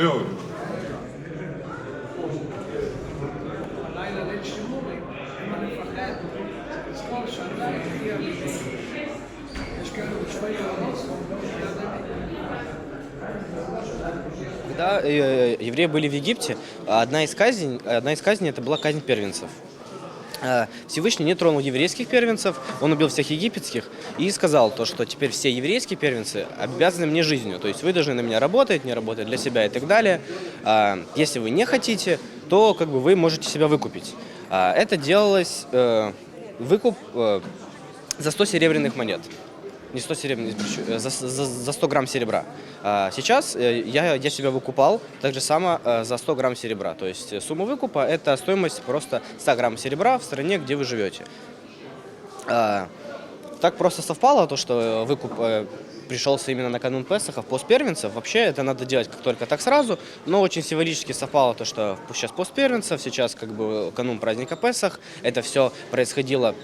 Kutluyorum. Когда э, э, евреи были в Египте, одна из казней, одна из казней это была казнь первенцев. Э, Всевышний не тронул еврейских первенцев, он убил всех египетских и сказал то, что теперь все еврейские первенцы обязаны мне жизнью, то есть вы должны на меня работать, не работать для себя и так далее. А, Если вы не хотите, то как бы вы можете себя выкупить. А, Это делалось э, выкуп э, за 100 серебряных монет. Не 100 серебряных, э, за, за, за 100 грамм серебра. А сейчас э, я, я себя выкупал так же само э, за 100 грамм серебра. То есть сумма выкупа – это стоимость просто 100 грамм серебра в стране, где вы живете. А, Так просто совпало, то, что выкуп пришелся именно на канун Песаха, пост первенцев. Вообще это надо делать как только так сразу, но очень символически совпало то, что сейчас пост первенцев, сейчас как бы канун праздника Песах. Это все происходило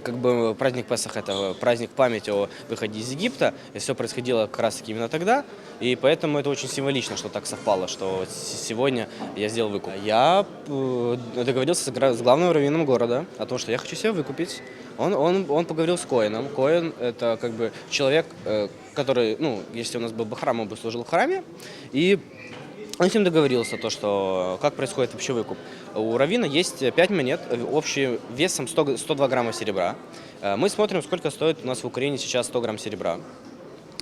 как бы праздник Песах это праздник памяти о выходе из Египта, и все происходило как раз таки именно тогда, и поэтому это очень символично, что так совпало, что сегодня я сделал выкуп. Я э, договорился с главным раввином города о том, что я хочу себя выкупить. Он, он, он поговорил с Коином. Коин это как бы человек, э, который, ну, если у нас был бы храм, он бы служил в храме, и он с ним договорился, то, что как происходит вообще выкуп. У Равина есть 5 монет, э, общий весом 100, г- 102 грамма серебра. Э, Мы смотрим, сколько стоит у нас в Украине сейчас 100 грамм серебра.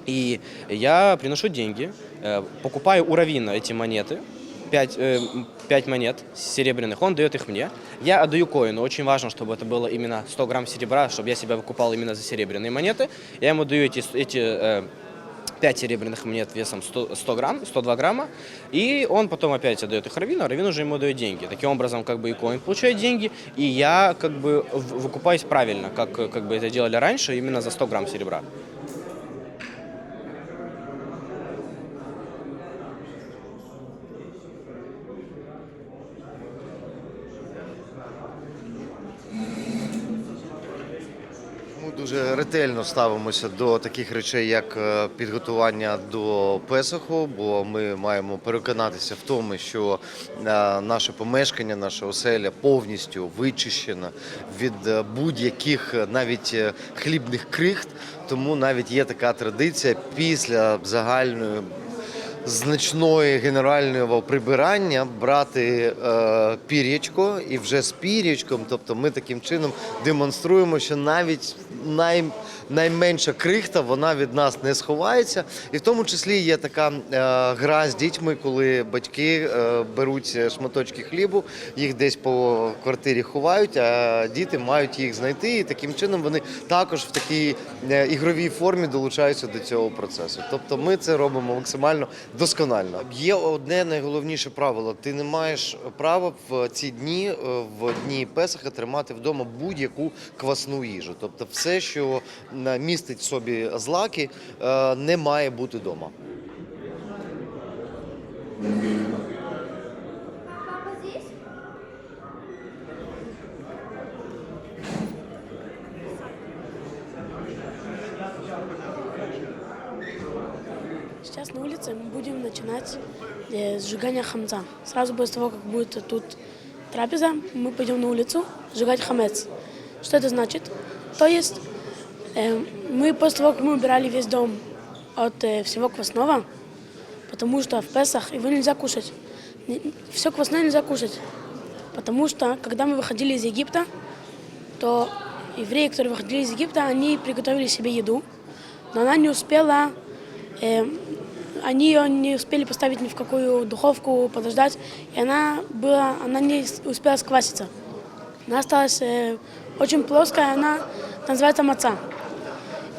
И я приношу деньги, э, покупаю у Равина эти монеты, 5, 5 монет серебряных, он дает их мне. Я отдаю коину, очень важно, чтобы это было именно 100 грамм серебра, чтобы я себя выкупал именно за серебряные монеты. Я ему даю эти, эти 5 серебряных монет весом 100, 100 грамм, 102 грамма, и он потом опять отдает их Равину, а Равин уже ему дает деньги. Таким образом, как бы и Коин получает деньги, и я как бы выкупаюсь правильно, как, как бы это делали раньше, именно за 100 грамм серебра. Дуже ретельно ставимося до таких речей, як е, підготування до Песоху, бо ми маємо переконатися в тому, що е, наше помешкання, наша оселя повністю вичищена від е, будь-яких навіть хлібних крихт. Тому навіть є така традиція після загальної значної генерального прибирання брати е, пір'ячко і вже з пір'ячком, тобто ми таким чином демонструємо, що навіть най, найменша крихта вона від нас не сховається. І в тому числі є така е, гра з дітьми, коли батьки е, беруть шматочки хлібу, їх десь по квартирі ховають, а діти мають їх знайти. І таким чином вони також в такій е, ігровій формі долучаються до цього процесу. Тобто ми це робимо максимально досконально. Є одне найголовніше правило: ти не маєш права в ці дні, е, в дні Песаха, тримати вдома будь-яку квасну їжу. Тобто, все, що е, містить собі злаки, е, не має бути вдома. Улице мы будем начинать э, сжигание хамца. Сразу после того, как будет тут трапеза, мы пойдем на улицу сжигать хамец. Что это значит? То есть э, мы после того, как мы убирали весь дом от э, всего квасного, потому что в Песах его нельзя кушать. Все квасное нельзя кушать. Потому что, когда мы выходили из Египта, то евреи, которые выходили из Египта, они приготовили себе еду, но она не успела, э, они ее не успели поставить ни в какую духовку, подождать, и она была, она не успела скваситься. Она осталась э, очень плоская, она называется маца.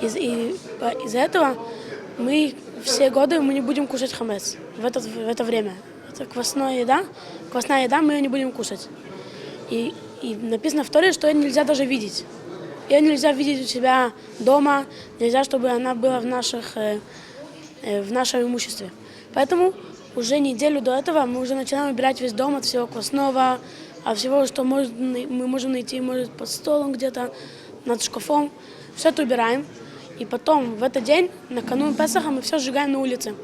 Из, и, из-за этого мы все годы мы не будем кушать хамец в это, в это время. Это квасная еда, квасная еда, мы ее не будем кушать. И, и написано в Торе, что ее нельзя даже видеть. Ее нельзя видеть у себя дома, нельзя, чтобы она была в, наших, э, в нашем имуществе. Поэтому уже неделю до этого мы уже начинаем убирать весь дом от всего квасного, от всего, что мы можем найти, может, под столом где-то, над шкафом. Все это убираем. И потом, в этот день, накануне Песаха, мы все сжигаем на улице.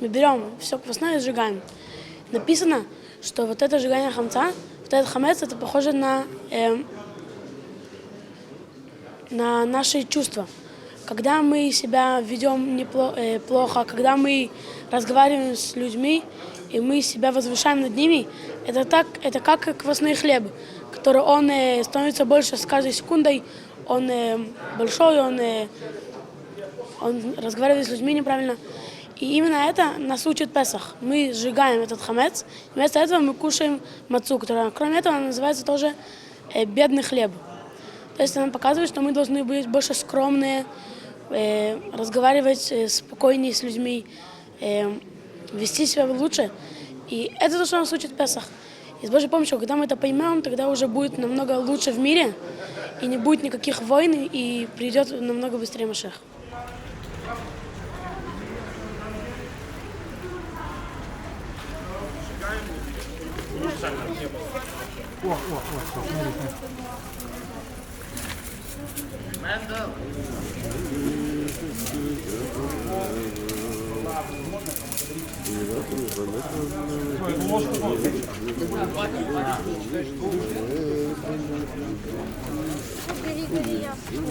Мы берем все квасное и сжигаем. Написано, что вот это сжигание хамца, вот этот хамец, это похоже на, эм, на наши чувства. Когда мы себя ведем непло- э, когда мы разговариваем с людьми, и мы себя возвышаем над ними, это, так, это как квасной хлеб, который он э, становится больше с каждой секундой, он э, большой, он, э, он разговаривает с людьми неправильно. И именно это нас учит Песах. Мы сжигаем этот хамец, вместо этого мы кушаем мацу, которая, кроме этого, называется тоже э, бедный хлеб. То есть она показывает, что мы должны быть больше скромные, э, разговаривать э, спокойнее с людьми, э, вести себя лучше. И это то, что нас учит Песах. И с Божьей помощью, когда мы это поймем, тогда уже будет намного лучше в мире, и не будет никаких войн, и придет намного быстрее Машех.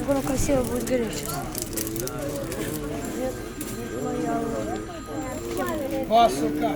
Скоро красиво будет гореть сейчас. Posso, cara?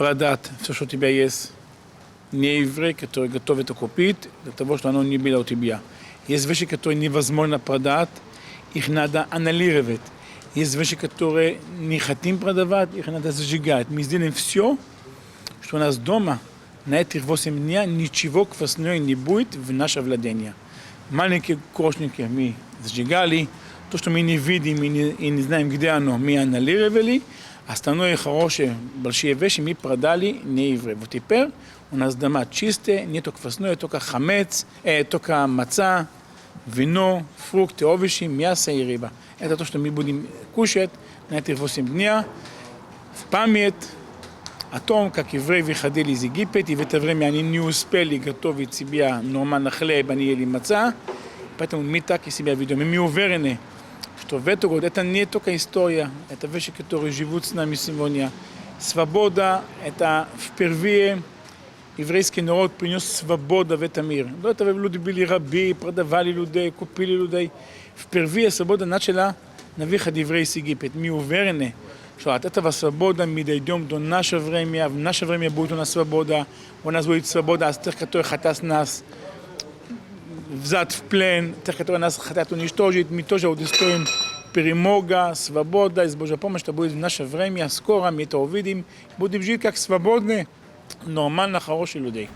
продать все, что у тебя есть, не еврей, который готов это купить, для того, чтобы оно не было у тебя. Есть вещи, которые невозможно продать, их надо аннулировать. Есть вещи, которые не хотим продавать, их надо сжигать. Мы сделаем все, что у нас дома на этих 8 дней ничего квасного не будет в наше владение. Маленькие кошники мы сжигали, то, что мы не видим и не, и не знаем, где оно, мы аннулировали, остальное хорошие, большие вещи мы продали не евреи. Вот теперь у нас дома чистые, нету квасное, только хамец, э, только маца, вино, фрукты, овощи, мясо и рыба. Это то, что мы будем кушать на этих 8 дней в память о том, как евреи выходили из Египет, и в это время они не успели готовить себе нормально хлеб, они ели маца, поэтому мы так и себя ведем. И мы уверены, что в этот год это не только история, это вещи, которые живут с нами сегодня. Свобода – это впервые еврейский народ принес свободу в этот мир. До этого люди были рабы, продавали людей, купили людей. Впервые свобода начала на выход евреев из Египет. Мы уверены, что от этого свобода мы дойдем до нашего времени, в наше время будет у нас свобода, у нас будет свобода от тех, которые хотят нас взять в плен, тех, которые нас хотят уничтожить, мы тоже удостоим перемога, свобода, с Божьей помощью, будет в наше время, скоро мы это увидим, будем жить как свободные, нормально хорошие людей.